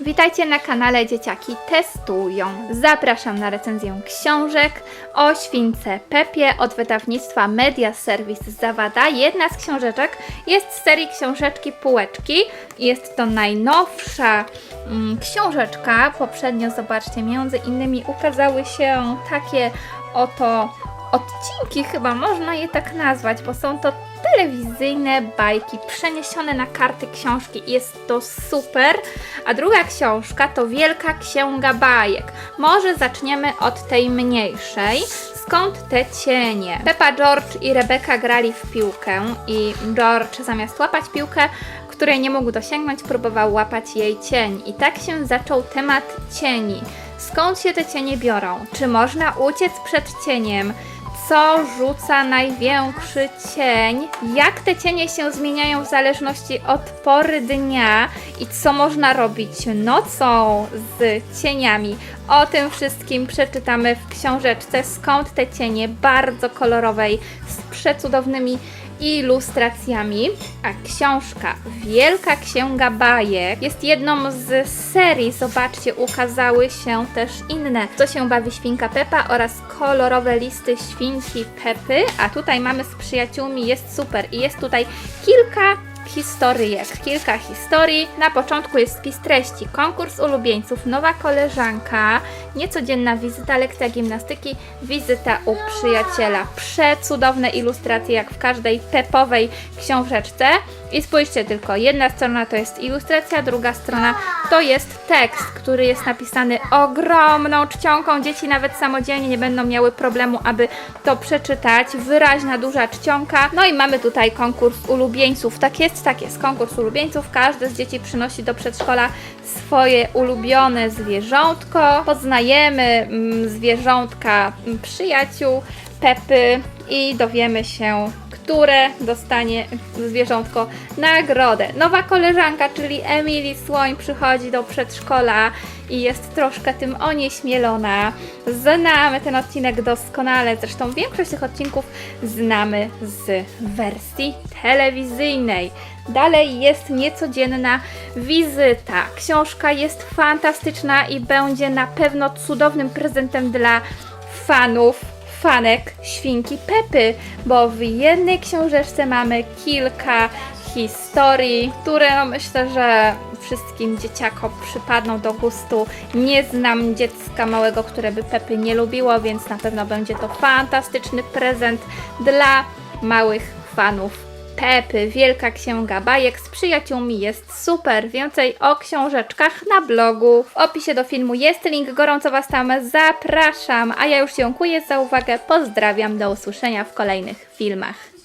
Witajcie na kanale Dzieciaki Testują. Zapraszam na recenzję książek o śwince Pepie od wydawnictwa Media Service Zawada. Jedna z książeczek jest z serii książeczki Półeczki. Jest to najnowsza mm, książeczka. Poprzednio, zobaczcie, między innymi ukazały się takie oto odcinki, chyba można je tak nazwać, bo są to telewizyjne bajki przeniesione na karty książki jest to super. A druga książka to Wielka Księga Bajek. Może zaczniemy od tej mniejszej. Skąd te cienie? Peppa, George i Rebeka grali w piłkę i George zamiast łapać piłkę, której nie mógł dosięgnąć, próbował łapać jej cień. I tak się zaczął temat cieni. Skąd się te cienie biorą? Czy można uciec przed cieniem? Co rzuca największy cień? Jak te cienie się zmieniają w zależności od pory dnia? I co można robić nocą z cieniami? O tym wszystkim przeczytamy w książeczce Skąd te cienie? Bardzo kolorowej, z przecudownymi ilustracjami, a książka Wielka Księga Bajek jest jedną z serii. Zobaczcie, ukazały się też inne. Co się bawi świnka Pepa oraz kolorowe listy świnki Pepy, a tutaj mamy z przyjaciółmi, jest super i jest tutaj kilka historyjek, kilka historii. Na początku jest spis treści, konkurs ulubieńców, nowa koleżanka, niecodzienna wizyta, lekcja gimnastyki, wizyta u przyjaciela. Przecudowne ilustracje, jak w każdej pepowej książeczce. I spójrzcie tylko, jedna strona to jest ilustracja, druga strona to jest tekst, który jest napisany ogromną czcionką. Dzieci nawet samodzielnie nie będą miały problemu, aby to przeczytać. Wyraźna, duża czcionka. No i mamy tutaj konkurs ulubieńców. Tak jest, tak jest, konkurs ulubieńców. Każde z dzieci przynosi do przedszkola swoje ulubione zwierzątko. Poznajemy mm, zwierzątka mm, przyjaciół Pepy i dowiemy się, które dostanie zwierzątko nagrodę. Nowa koleżanka, czyli Emily Słoń, przychodzi do przedszkola i jest troszkę tym onieśmielona. Znamy ten odcinek doskonale, zresztą większość tych odcinków znamy z wersji telewizyjnej. Dalej jest niecodzienna wizyta. Książka jest fantastyczna i będzie na pewno cudownym prezentem dla fanów fanek świnki Pepy, bo w jednej książeczce mamy kilka historii, które no myślę, że wszystkim dzieciakom przypadną do gustu. Nie znam dziecka małego, które by Pepy nie lubiło, więc na pewno będzie to fantastyczny prezent dla małych fanów Pepy, Wielka Księga Bajek z przyjaciółmi jest super. Więcej o książeczkach na blogu. W opisie do filmu jest link, gorąco Was tam zapraszam. A ja już dziękuję za uwagę, pozdrawiam, do usłyszenia w kolejnych filmach.